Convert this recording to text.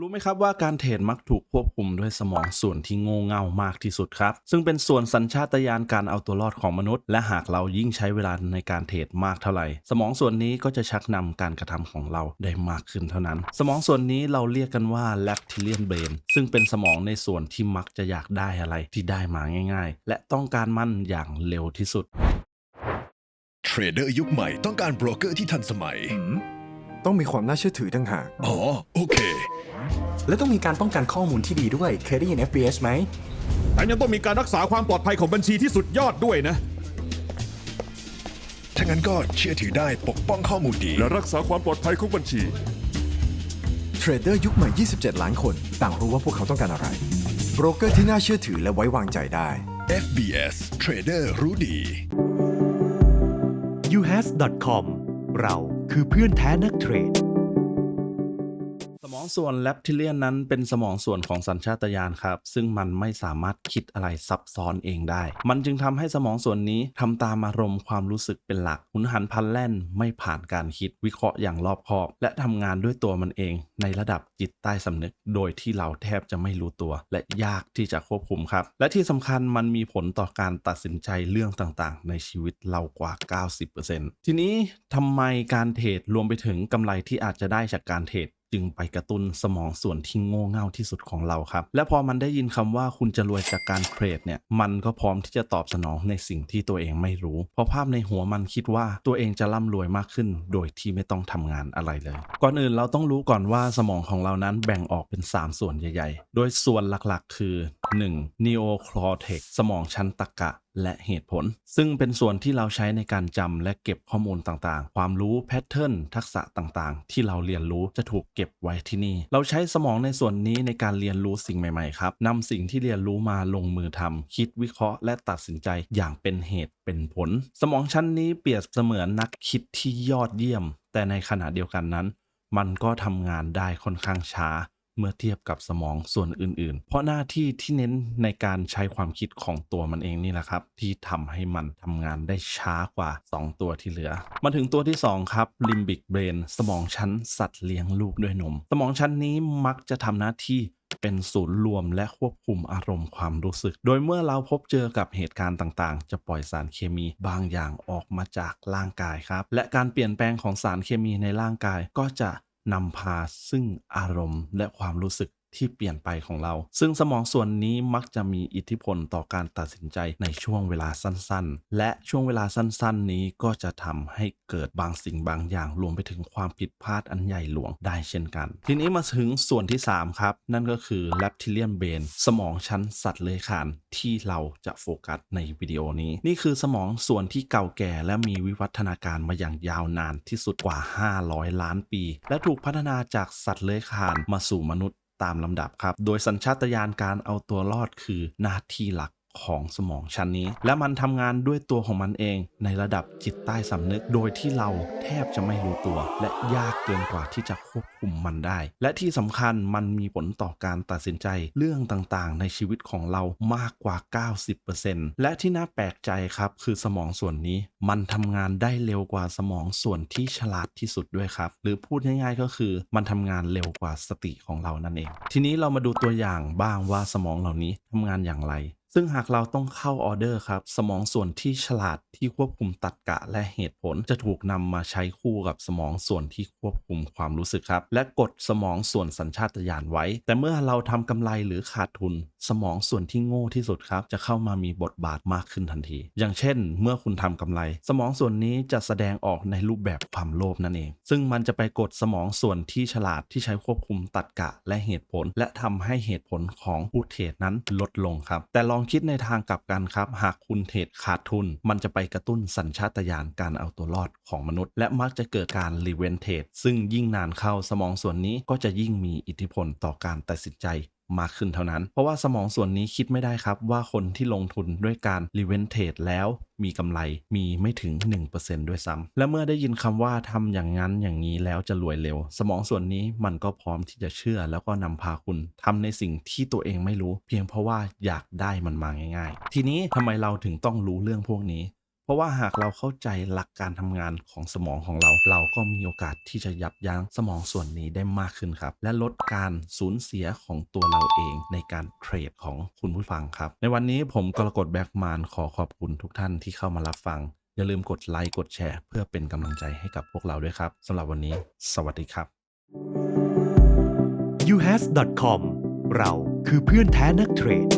รู้ไหมครับว่าการเทรดมักถูกควบคุมด้วยสมองส่วนที่โง่เง่ามากที่สุดครับ ซึ่งเป็นส่วนสัญชาตญาณการเอาตัวรอดของมนุษย์ และหากเรายิ่งใช้เวลาในการเทรดมากเท่าไหร่ สมองส่วนนี้ก็จะชักนำการกระทำของเราได้มากขึ้นเท่านั้น สมองส่วนนี้เราเรียกกันว่า reptilian brain ซึ่งเป็นสมองในส่วนที่มักจะอยากได้อะไรที่ได้มาง่าย ๆ และต้องการมันอย่างเร็วที่สุดเทรดเดอร์ยุคใหม่ต้องการโบรกเกอร์ที่ทันสมัย ต้องมีความน่าเชื่อถือต่างหาก อ๋อ โอเค และต้องมีการป้องกันข้อมูลที่ดีด้วย เคยได้ยิน FBS ไหมแถมยังต้องมีการรักษาความปลอดภัยของบัญชีที่สุดยอดด้วยนะ ถ้างั้นก็เชื่อถือได้ปกป้องข้อมูลดี และรักษาความปลอดภัยของบัญชี เทรดเดอร์ยุคใหม่ 27 ล้านคน ต่างรู้ว่าพวกเขาต้องการอะไร โบรกเกอร์ที่น่าเชื่อถือและไว้วางใจได้ FBS เทรดเดอร์รู้ดี uhas.com เรา คือเพื่อนแท้นักเทรด สมองส่วนแลปทิเลียนนั้นเป็นสมองส่วนของสัญชาตญาณครับ ซึ่งมันไม่สามารถคิดอะไรซับซ้อนเองได้ มันจึงทำให้สมองส่วนนี้ทำตามอารมณ์ความรู้สึกเป็นหลักหุนหันพลันแล่นไม่ผ่านการคิดวิเคราะห์อย่างรอบคอบ และทำงานด้วยตัวมันเอง ในระดับจิตใต้สำนึก โดยที่เราแทบจะไม่รู้ตัว และยากที่จะควบคุมครับ และที่สำคัญมันมีผลต่อการตัดสินใจเรื่องต่างๆ ในชีวิตเรากว่า 90%ทีนี้ทำไมการเทรดรวมไปถึงกำไรที่อาจจะได้จากการเทรด จึงไปกระตุ้นสมองส่วนที่โง่เง่าที่สุดของเราครับ และพอมันได้ยินคำว่าคุณจะรวยจากการเทรดเนี่ย มันก็พร้อมที่จะตอบสนองในสิ่งที่ตัวเองไม่รู้ เพราะภาพในหัวมันคิดว่าตัวเองจะร่ำรวยมากขึ้น โดยที่ไม่ต้องทำงานอะไรเลย ก่อนอื่นเราต้องรู้ก่อนว่าสมองของเรานั้นแบ่งออกเป็น 3 ส่วนใหญ่ ๆ โดยส่วนหลักๆ คือ 1. neocortex สมองชั้นตรรกะ และเหตุผล ซึ่งเป็นส่วนที่เราใช้ในการจำและเก็บข้อมูลต่างๆ ความรู้แพทเทิร์นทักษะต่างๆ ที่เราเรียนรู้จะถูกเก็บไว้ที่นี่ เราใช้สมองในส่วนนี้ในการเรียนรู้สิ่งใหม่ๆครับนำสิ่งที่เรียนรู้มาลงมือทำคิดวิเคราะห์ และตัดสินใจอย่างเป็นเหตุเป็นผล สมองชั้นนี้เปรียบเสมือนนักคิดที่ยอดเยี่ยม แต่ในขณะเดียวกันนั้น มันก็ทำงานได้ค่อนข้างช้า เมื่อเทียบกับสมองส่วนอื่น ๆ เพราะหน้าที่ที่เน้นในการใช้ความคิดของตัวมันเองนี่แหละครับ ที่ทำให้มันทำงานได้ช้ากว่า 2 ตัวที่เหลือ มาถึงตัวที่ 2 ครับ Limbic Brain สมองชั้นสัตว์เลี้ยงลูกด้วยนม สมองชั้นนี้มักจะทำหน้าที่เป็นศูนย์รวมและควบคุมอารมณ์ความรู้สึก โดยเมื่อเราพบเจอกับเหตุการณ์ต่างๆ จะปล่อยสารเคมีบางอย่างออกมาจากร่างกายครับ และการเปลี่ยนแปลงของสารเคมีในร่างกายก็จะ นำพาซึ่งอารมณ์และความรู้สึก ที่เปลี่ยนไปของเรา ซึ่งสมองส่วนนี้มักจะมีอิทธิพลต่อการตัดสินใจในช่วงเวลาสั้นๆ และช่วงเวลาสั้นๆ นี้ก็จะทำให้เกิดบางสิ่งบางอย่างรวมไปถึงความผิดพลาดอันใหญ่หลวงได้เช่นกัน ทีนี้มาถึงส่วนที่ 3 ครับ นั่นก็คือ reptilian brain สมองชั้นสัตว์เลื้อยคลานที่เราจะโฟกัสในวิดีโอนี้ นี่คือสมองส่วนที่เก่าแก่และมีวิวัฒนาการมาอย่างยาวนานที่สุดกว่า 500 ล้านปี และถูกพัฒนาจากสัตว์เลื้อยคลานมาสู่มนุษย์ ตามลำดับครับ โดยสัญชาตญาณการเอาตัวรอดคือหน้าที่หลัก ของสมองชั้นนี้ และมันทำงานด้วยตัวของมันเองในระดับจิตใต้สำนึก โดยที่เราแทบจะไม่รู้ตัว และยากเกินกว่าที่จะควบคุมมันได้ และที่สำคัญมันมีผลต่อการตัดสินใจเรื่องต่างๆ ในชีวิตของเรามากกว่า 90%และที่น่าแปลกใจครับคือสมองส่วนนี้มันทำงานได้เร็วกว่าสมองส่วนที่ฉลาดที่สุดด้วยครับ หรือพูดง่ายๆก็คือมันทำงานเร็วกว่าสติของเรานั่นเอง ทีนี้เรามาดูตัวอย่างบ้างว่าสมองเหล่านี้ทำงานอย่างไร ซึ่งหากเราต้องเข้าออเดอร์ครับ สมองส่วนที่ฉลาดที่ควบคุมตรรกะและเหตุผล จะถูกนำมาใช้คู่กับสมองส่วนที่ควบคุมความรู้สึกครับ และกดสมองส่วนสัญชาตญาณไว้ แต่เมื่อเราทำกำไรหรือขาดทุน สมองส่วนที่โง่ที่สุดครับ จะเข้ามามีบทบาทมากขึ้นทันที อย่างเช่น เมื่อคุณทำกำไร สมองส่วนนี้จะแสดงออกในรูปแบบความโลภนั่นเอง ซึ่งมันจะไปกดสมองส่วนที่ฉลาดที่ใช้ควบคุมตรรกะและเหตุผล และทำให้เหตุผลของผู้เทรดนั้นลดลงครับ แต่ลองคิดในทางกลับกันครับ หากคุณเทรดขาดทุน มันจะไปกระตุ้นสัญชาตญาณการเอาตัวรอดของมนุษย์ และมักจะเกิดการรีเวนเทรดซึ่งยิ่งนานเข้าสมองส่วนนี้ก็จะยิ่งมีอิทธิพลต่อการตัดสินใจ มากขึ้นเท่านั้น เพราะว่าสมองส่วนนี้คิดไม่ได้ครับว่าคนที่ลงทุนด้วยการรีเวนเทดแล้วมีกำไรมีไม่ถึง 1%ด้วยซ้ำและเมื่อได้ยินคำว่าทำอย่างนั้นอย่างนี้แล้วจะรวยเร็ว สมองส่วนนี้มันก็พร้อมที่จะเชื่อแล้วก็นำพาคุณทำในสิ่งที่ตัวเองไม่รู้ เพียงเพราะว่าอยากได้มันมาง่าย ๆ ทีนี้ทำไมเราถึงต้องรู้เรื่องพวกนี้ เพราะว่าหากเราเข้าใจหลักการทำงานของสมองของเรา เราก็มีโอกาสที่จะยับยั้งสมองส่วนนี้ได้มากขึ้นครับ และลดการสูญเสียของตัวเราเองในการเทรดของคุณผู้ฟังครับ ในวันนี้ผมกรกฎแบกมานขอขอบคุณทุกท่านที่เข้ามารับฟัง อย่าลืมกดไลค์กดแชร์ เพื่อเป็นกำลังใจให้กับพวกเราด้วยครับสำหรับวันนี้ สวัสดีครับ uhas.com เราคือเพื่อนแท้นักเทรด